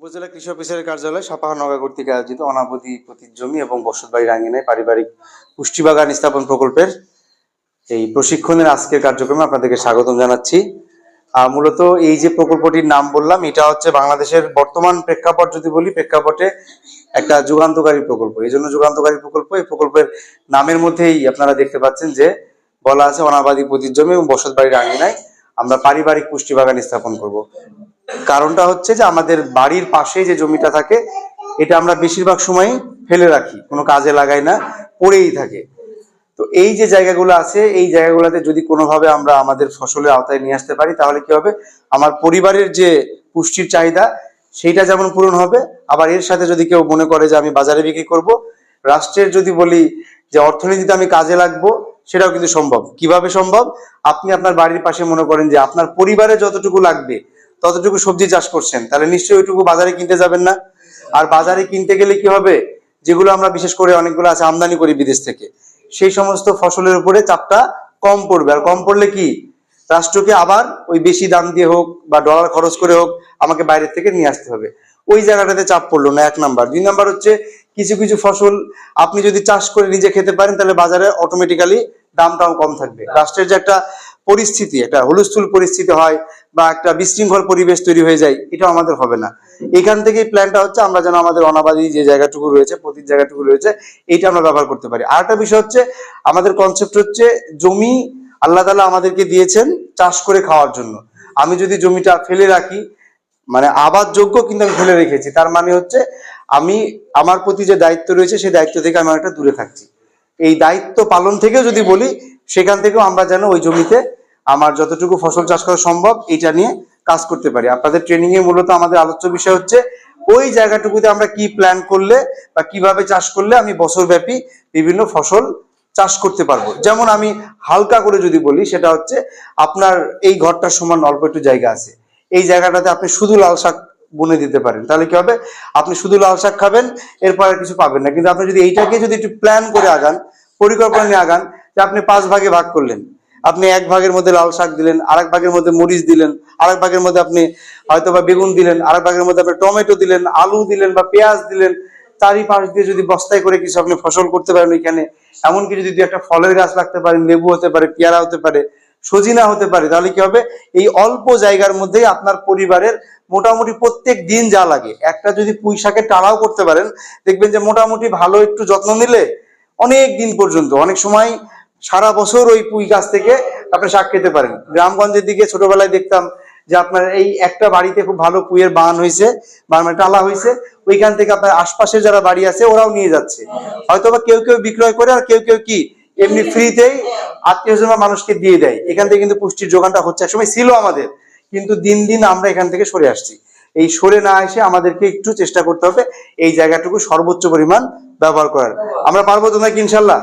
উপজেলা কৃষি অফিসারের কার্যালয় সাপাহানগা কর্তৃক আয়োজিত অনাবধি পতির জমি এবং বসতবাড়ির আঙ্গিনায় পারিবারিক পুষ্টি বাগান স্থাপন প্রকল্পের এই প্রশিক্ষণের আজকের কার্যক্রমে আপনাদেরকে স্বাগতম জানাচ্ছি। মূলত এই যে প্রকল্পটির নাম বললাম, এটা হচ্ছে বাংলাদেশের বর্তমান প্রেক্ষাপট যদি বলি, প্রেক্ষাপটে একটা যুগান্তকারী প্রকল্প। এই জন্য যুগান্তকারী প্রকল্প, এই প্রকল্পের নামের মধ্যেই আপনারা দেখতে পাচ্ছেন যে বলা আছে অনাবাদী পতির জমি এবং বসত বাড়ির আঙ্গিনায় আমরা পারিবারিক পুষ্টি বাগান স্থাপন করব। কারণটা হচ্ছে যে আমাদের বাড়ির পাশে যে জমিটা থাকে, এটা আমরা বেশিরভাগ সময়ই ফেলে রাখি, কোনো কাজে লাগাই না, পড়েই থাকে। তো এই যে জায়গাগুলো আছে, এই জায়গাগুলোতে যদি কোনোভাবে আমরা আমাদের ফসলের আওতায় নিয়ে আসতে পারি, তাহলে কি হবে? আমার পরিবারের যে পুষ্টির চাহিদা, সেইটা যেমন পূরণ হবে, আবার এর সাথে যদি কেউ মনে করে যে আমি বাজারে বিক্রি করব, রাষ্ট্রের যদি বলি যে অর্থনীতিতে আমি কাজে লাগবো সেটাও কিন্তু সম্ভব। কীভাবে সম্ভব? আপনি আপনার বাড়ির পাশে মনে করেন যে আপনার পরিবারে যতটুকু লাগবে, ততটুকু সবজি চাষ করছেন, তাহলে নিশ্চয়ই ওইটুকু বাজারে কিনতে যাবেন না। আর বাজারে কিনতে গেলে কি হবে? যেগুলো আমরা বিশেষ করে অনেকগুলো আছে আমদানি করি বিদেশ থেকে, সেই সমস্ত ফসলের উপরে চাপটা কম পড়বে। আর কম পড়লে কি? রাষ্ট্রকে আবার ওই বেশি দাম দিয়ে হোক বা ডলার খরচ করে হোক আমাকে বাইরের থেকে নিয়ে আসতে হবে। ওই জায়গাটাতে চাপ পড়ল না, এক নাম্বার। দুই নাম্বার হচ্ছে, কিছু কিছু ফসল আপনি যদি চাষ করে নিজে খেতে পারেন, তাহলে বাজারে অটোমেটিক্যালি দামটাও কম থাকবে। রাষ্ট্রের যে একটা পরিস্থিতি, একটা হুলস্থুল পরিস্থিতি হয় বা একটা বিশৃঙ্খল পরিবেশ তৈরি হয়ে যায় এটা আমাদের হবে না। এখান থেকেই প্ল্যানটা হচ্ছে আমরা যেন আমাদের অনাবাদী যে জায়গাটুকু রয়েছে প্রতি জায়গাটুকু রয়েছে এইটা আমরা ব্যবহার করতে পারি। আর একটা বিষয় হচ্ছে, আমাদের কনসেপ্ট হচ্ছে জমি আল্লাহ তালা আমাদেরকে দিয়েছেন চাষ করে খাওয়ার জন্য। আমি যদি জমিটা ফেলে রাখি মানে আবাদ যোগ্য কিন্তু আমি ফেলে রেখেছি, তার মানে হচ্ছে আমি, আমার প্রতি যে দায়িত্ব রয়েছে, সেই দায়িত্ব থেকে আমি অনেকটা দূরে থাকছি। এই দায়িত্ব পালন থেকেও যদি বলি, সেখান থেকেও আমরা যেন ওই জমিতে আমার যতটুকু ফসল চাষ করা সম্ভব এটা নিয়ে কাজ করতে পারি। আপনাদের ট্রেনিং এ মূলত আমাদের আলোচ্য বিষয় হচ্ছে, ওই জায়গাটুকুতে আমরা কি প্ল্যান করলে বা কীভাবে চাষ করলে আমি বছরব্যাপী বিভিন্ন ফসল চাষ করতে পারব? যেমন আমি হালকা করে যদি বলি, সেটা হচ্ছে আপনার এই ঘরটার সমান অল্প একটু জায়গা আছে। এই জায়গাটাতে আপনি শুধু লাল শাক বুনে দিতে পারেন। তাহলে কি হবে? আপনি শুধু লাল শাক খাবেন, এরপর আর কিছু পাবেন না। কিন্তু আপনি যদি এইটাকে যদি একটু প্ল্যান করে আগান পরিকল্পনা নিয়ে আগান যে আপনি পাঁচ ভাগে ভাগ করলেন। আপনি এক ভাগের মধ্যে লাল শাক দিলেন, আরেক ভাগের মধ্যে মরিচ দিলেন, আরেক ভাগের মধ্যে আপনি হয়তো বা বেগুন দিলেন, আরেক ভাগের মধ্যে আপনি টমেটো দিলেন, আলু দিলেন বা পেঁয়াজ দিলেন। চারিপাশ দিয়ে যদি বস্তায় করে কিছু আপনি ফসল করতে পারেন ওইখানে, এমনকি যদি একটা ফলের গাছ লাগতে পারেন লেবু হতে পারে, পেয়ারা হতে পারে, সজিনা হতে পারে, তাহলে কি হবে? এই অল্প জায়গার মধ্যেই আপনার পরিবারের মোটামুটি প্রত্যেক দিন যা লাগে। একটা যদি পুঁই শাকের টালাও করতে পারেন, দেখবেন যে মোটামুটি ভালো একটু যত্ন নিলে অনেক দিন পর্যন্ত, অনেক সময় সারা বছর ওই পুঁই গাছ থেকে আপনি শাক খেতে পারেন। গ্রামগঞ্জের দিকে ছোটবেলায় দেখতাম যে আপনার এই একটা বাড়িতে খুব ভালো পুঁইয়ের বান হয়েছে বা মানে টালা হয়েছে, ওইখান থেকে আপনার আশপাশের যারা বাড়ি আছে ওরাও নিয়ে যাচ্ছে। হয়তো বা কেউ কেউ বিক্রয় করে আর কেউ কেউ কি এমনি ফ্রিতেই আত্মীয় মানুষকে দিয়ে দেয়। এখান থেকে কিন্তু পুষ্টির যোগানটা হচ্ছে, একসময় ছিল আমাদের, কিন্তু দিন দিন আমরা এখান থেকে সরে আসছি। এই সরে না এসে আমাদেরকে একটু চেষ্টা করতে হবে, এই জায়গাটুকু সর্বোচ্চ পরিমাণ ব্যবহার করার আমরা পারব তো নাকি ইনশাল্লাহ?